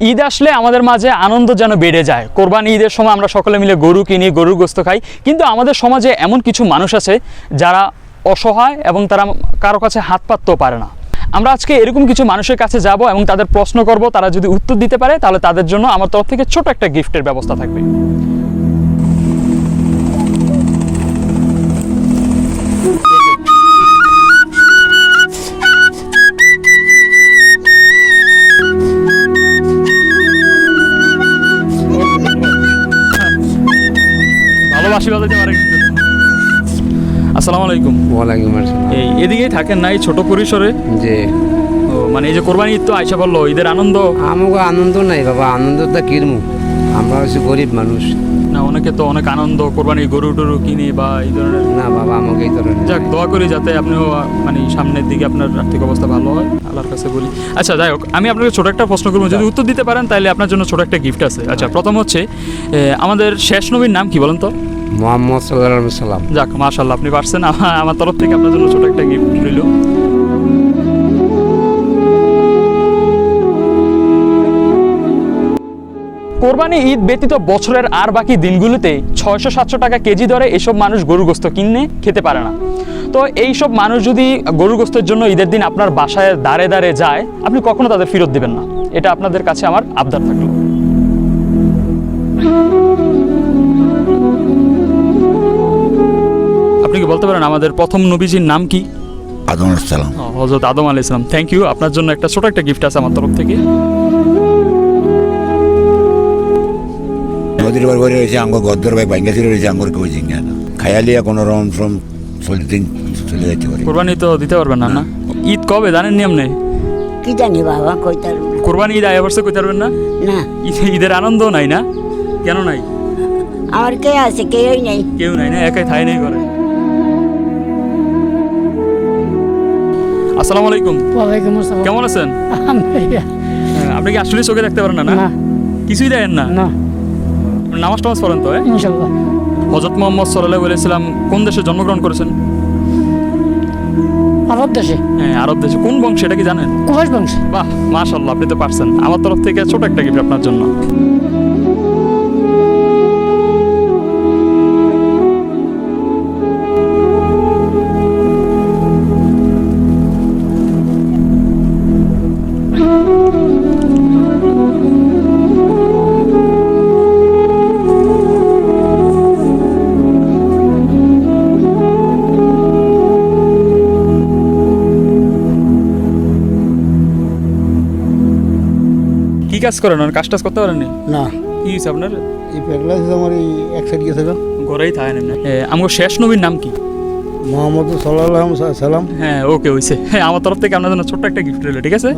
ঈদ আসলে আমাদের মাঝে আনন্দ যেন বেড়ে যায়। কোরবানি ঈদের সময় আমরা সকলে মিলে গরু কিনি, গরুর গোস্ত খাই। কিন্তু আমাদের সমাজে এমন কিছু মানুষ আছে যারা অসহায় এবং তারা কারও কাছে হাত পাততেও পারে না। আমরা আজকে এরকম কিছু মানুষের কাছে যাব এবং তাদের প্রশ্ন করব, তারা যদি উত্তর দিতে পারে, তাহলে তাদের জন্য আমার তরফ থেকে ছোট একটা গিফটের ব্যবস্থা থাকবে। পারে কিন্তু। আসসালামু আলাইকুম। ওয়ালাইকুম আসসালাম। এই এদিকেই থাকেন না এই ছোট পরিসরে? যে ও মানে এই যে কোরবানি ঈদ তো আইসা বলল ঈদের আনন্দ? আমাকে আনন্দ নাই বাবা আনন্দটা কিরমু? আমরা হচ্ছে গরিব মানুষ। না অনেকে তো অনেক আনন্দ কোরবানি গরু টরু কিনে বা এই ধরনের। না বাবা আমাকে এই ধরনের যাক দোয়া করি যাতে আপনিও মানে সামনের দিকে আপনার আর্থিক অবস্থা ভালো হয় আল্লাহর কাছে বলি। আচ্ছা যাই হোক আমি আপনাকে ছোট একটা প্রশ্ন করব। যদি উত্তর দিতে পারেন তাহলে আপনার জন্য ছোট একটা গিফট আছে। আচ্ছা প্রথম হচ্ছে আমাদের শেষ নবীর নাম কি বলেন তো? মোহাম্মদ সাল্লাহ সাল্লাম যাক মাশাল্লাহ আপনি পারছেন। আমার তরফ থেকে আপনার জন্য ছোট একটা গিফট রইল। কোরবানি ঈদ ব্যতীত বছরের আর বাকি দিনগুলোতে ছয়শো সাতশো টাকা কেজি দরে এসব মানুষ গরুর গোস্ত কিনে খেতে পারে না। তো এই সব মানুষ যদি গরুর গোস্তের জন্য ঈদের দিন আপনার বাসায় দাঁড়ে দাঁড়ে যায়, আপনি কখনো তাদের ফেরত দিবেন না। এটা আপনাদের কাছে আমার আবদার থাকল। আপনি কি বলতে পারেন আমাদের প্রথম নবীজির নাম কি? আদম সালাম। হজরত আদম আলী ইসলাম থ্যাংক ইউ আপনার জন্য একটা ছোট একটা গিফট আছে আমার তরফ থেকে। নদীর রয়েছে আঙ্গ গদ্দর ভাই বাইঙ্গাসি রয়েছে আঙ্গুর কেউ জিঙ্গা না। খায়ালিয়া কোনো রকম দিন চলে যাইতে পারে। কোরবানি তো দিতে পারবেন না না? ঈদ কবে? জানেন নিয়ম নেই? কি জানি বাবা কইতার কোরবানি ঈদ আয় বছর পারবেন না? না। ঈদের আনন্দ নাই না? কেন নাই? আমার কে আছে? কেউই নেই। কেউ নাই না একাই থাই নেই করে আসসালামু আলাইকুম। ওয়ালাইকুম আসসালাম। কেমন আছেন? আলহামদুলিল্লাহ। হ্যাঁ, আপনি কি আসলে চোখে দেখতে পারেন না না? কিছুই দেখেন না? না। নামাজ টামাজ পড়েন তো হ্যাঁ? ইনশাল্লাহ হজরত মোহাম্মদ সাল্লাহ বলেছিলাম কোন দেশে জন্মগ্রহণ করেছেন? আরব দেশে। হ্যাঁ আরব দেশে। কোন বংশ এটা কি জানেন? কুরাইশ বংশ। বাহ মাশাল্লাহ আপনি তো পারছেন। আমার তরফ থেকে ছোট একটা গিফট আপনার জন্য। কি কাজ করেন? আর কাজ টাজ করতে পারেন না। কি হয়েছে আপনার? এই হচ্ছে আমার এই এক সাইড গেছে থাকে ঘরেই থাকে না আমার শেষ নবীর নাম কি? মোহাম্মদ সাল্লাহ সাল্লাম হ্যাঁ ওকে হয়েছে। হ্যাঁ আমার তরফ থেকে আপনার জন্য ছোট্ট একটা গিফট রইল ঠিক আছে।